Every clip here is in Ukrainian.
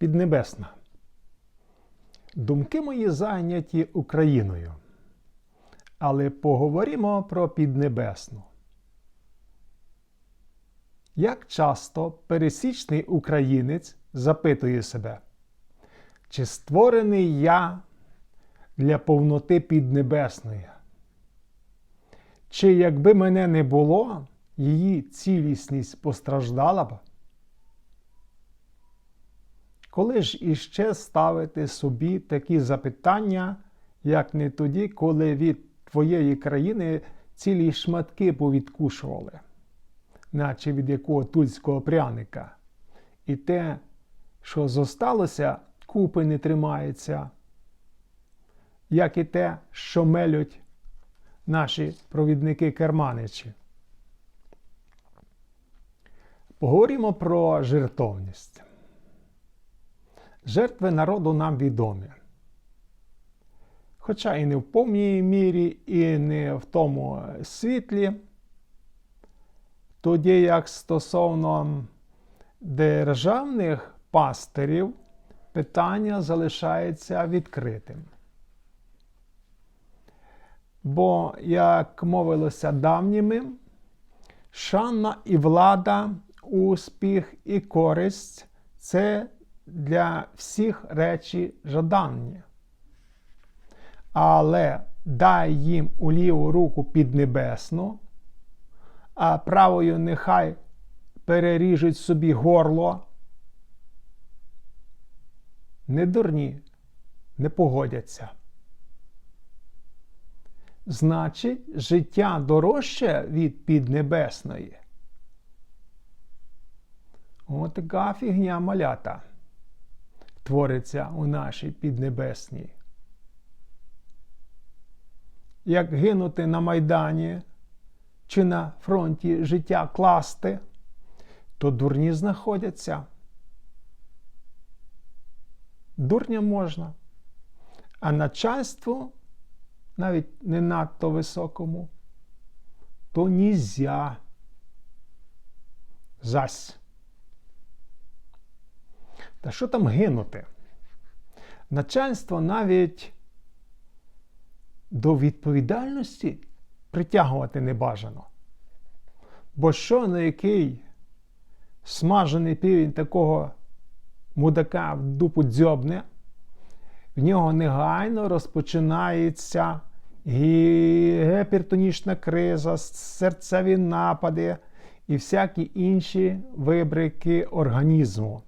Піднебесна. Думки мої зайняті Україною. Але поговоримо про Піднебесну. Як часто пересічний українець запитує себе, чи створений я для повноти Піднебесної? Чи якби мене не було, її цілісність постраждала б? Коли ж іще ставити собі такі запитання, як не тоді, коли від твоєї країни цілі шматки повідкушували, наче від якого тульського пряника, і те, що зосталося, купи не тримається, як і те, що мелють наші провідники керманичі. Поговоримо про жертовність. Жертви народу нам відомі. Хоча і не в повній мірі, і не в тому світлі, тоді як стосовно державних пастирів питання залишається відкритим. Бо, як мовилося давніми, шана і влада, успіх і користь це для всіх речі жаданні. Але дай їм у ліву руку піднебесну, а правою нехай переріжуть собі горло. Не дурні, не погодяться. Значить, життя дорожче від піднебесної. От така фігня малята твориться у нашій піднебесній. Як гинути на Майдані чи на фронті життя класти, то дурні знаходяться. Дурня можна, а начальству, навіть не надто високому, то нізя. Зась. Та що там гинути? Начальство навіть до відповідальності притягувати не бажано. Бо що на який смажений півень такого мудака в дупу дзьобне, в нього негайно розпочинається гіпертонічна криза, серцеві напади і всякі інші вибрики організму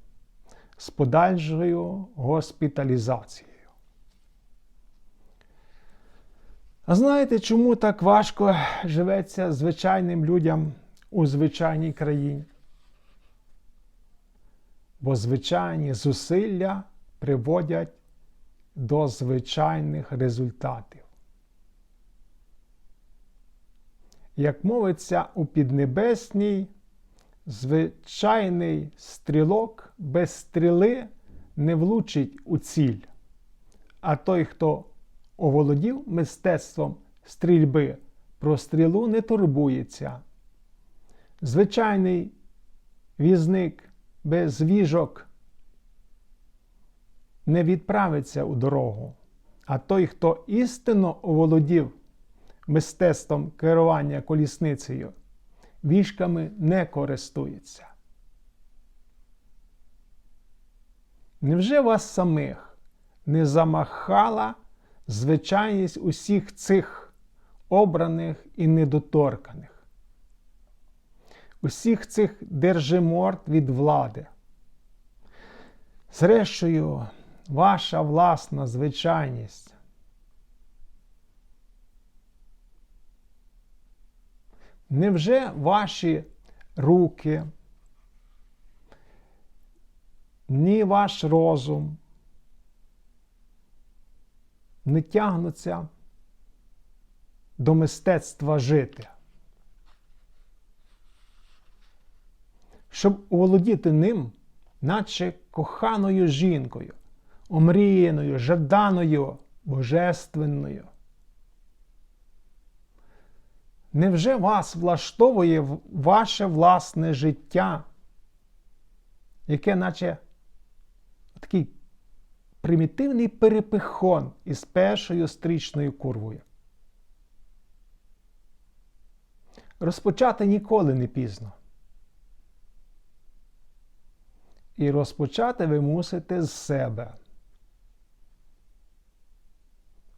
з подальшою госпіталізацією. А знаєте, чому так важко живеться звичайним людям у звичайній країні? Бо звичайні зусилля приводять до звичайних результатів. Як мовиться у Піднебесній, звичайний стрілок без стріли не влучить у ціль, а той, хто оволодів мистецтвом стрільби, про стрілу не турбується. Звичайний візник без віжок не відправиться у дорогу, а той, хто істинно оволодів мистецтвом керування колісницею, вішками не користується. Невже вас самих не замахала звичайність усіх цих обраних і недоторканих, усіх цих держиморд від влади? Зрештою, ваша власна звичайність. Невже ваші руки, ні ваш розум не тягнуться до мистецтва жити? Щоб оволодіти ним, наче коханою жінкою, омріяною, жаданою, божественною. Невже вас влаштовує ваше власне життя, яке наче такий примітивний перепихон із першою стрічною курвою. Розпочати ніколи не пізно. І розпочати ви мусите з себе.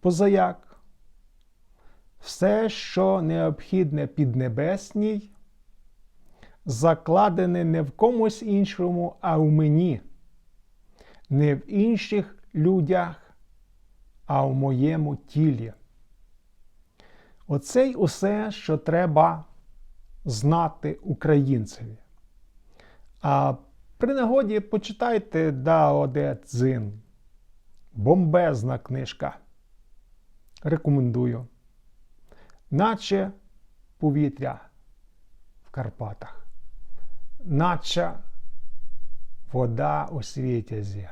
Позаяк. Все, що необхідне піднебесній, закладене не в комусь іншому, а в мені, не в інших людях, а в моєму тілі. Оце й усе, що треба знати українцеві. А при нагоді почитайте Дао Де Цзин. Бомбезна книжка. Рекомендую. Наче повітря в Карпатах, наче вода у світязі.